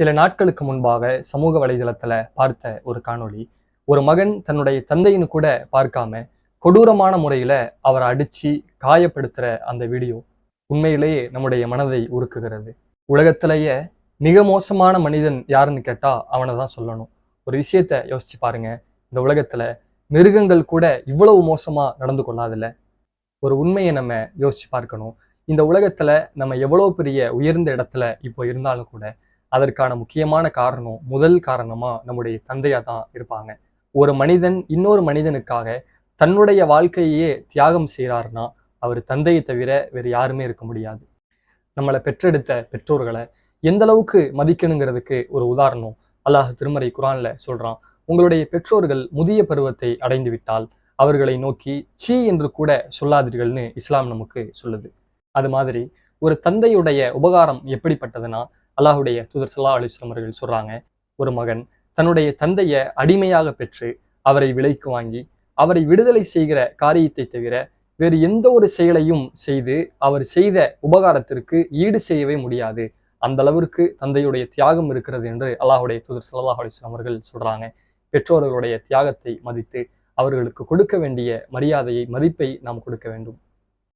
சில நாட்களுக்கு முன்பாக சமூக வலைதளத்தில் பார்த்த ஒரு காணொளி ஒரு மகன் தன்னுடைய தந்தையின்னு கூட பார்க்காம கொடூரமான முறையில அவரை அடிச்சு காயப்படுத்துகிற அந்த வீடியோ உண்மையிலேயே நம்முடைய மனதை உருக்குகிறது. உலகத்திலேயே மிக மோசமான மனிதன் யாருன்னு கேட்டால் அவனை தான் சொல்லணும். ஒரு விஷயத்த யோசிச்சு பாருங்க. இந்த உலகத்துல மிருகங்கள் கூட இவ்வளவு மோசமாக நடந்து கொள்ளாதில்ல. ஒரு உண்மையை நம்ம யோசிச்சு பார்க்கணும். இந்த உலகத்துல நம்ம எவ்வளோ பெரிய உயர்ந்த இடத்துல இப்போ இருந்தாலும் கூட அதற்கான முக்கியமான காரணம் முதல் காரணமாக நம்முடைய தந்தையாக தான் இருப்பாங்க. ஒரு மனிதன் இன்னொரு மனிதனுக்காக தன்னுடைய வாழ்க்கையே தியாகம் செய்கிறாருன்னா அவர் தந்தையை தவிர வேறு யாருமே இருக்க முடியாது. நம்மளை பெற்றெடுத்த பெற்றோர்களை எந்த அளவுக்கு மதிக்கணுங்கிறதுக்கு ஒரு உதாரணம் அல்லாஹ் திருமறை குரான்ல சொல்றான். உங்களுடைய பெற்றோர்கள் முதிய பருவத்தை அடைந்து விட்டால் அவர்களை நோக்கி சீ என்று கூட சொல்லாதீர்கள்னு இஸ்லாம் நமக்கு சொல்லுது. அது மாதிரி ஒரு தந்தையுடைய உபகாரம் எப்படிப்பட்டதுன்னா அல்லாஹுடைய தூதர் சல்லா அலிஸ்லாம் அவர்கள் சொல்றாங்க ஒரு மகன் தன்னுடைய தந்தையை அடிமையாக பெற்று அவரை விலைக்கு வாங்கி அவரை விடுதலை செய்கிற காரியத்தை தவிர வேறு எந்த ஒரு செயலையும் செய்து அவர் செய்த உபகாரத்திற்கு ஈடு செய்யவே முடியாது. அந்த அளவிற்கு தந்தையுடைய தியாகம் இருக்கிறது என்று அல்லாஹுடைய தூதர் சல்லாஹ் அலிஸ்லாம் அவர்கள் சொல்றாங்க. பெற்றோர்களுடைய தியாகத்தை மதித்து அவர்களுக்கு கொடுக்க வேண்டிய மரியாதையை மதிப்பை நாம் கொடுக்க வேண்டும்.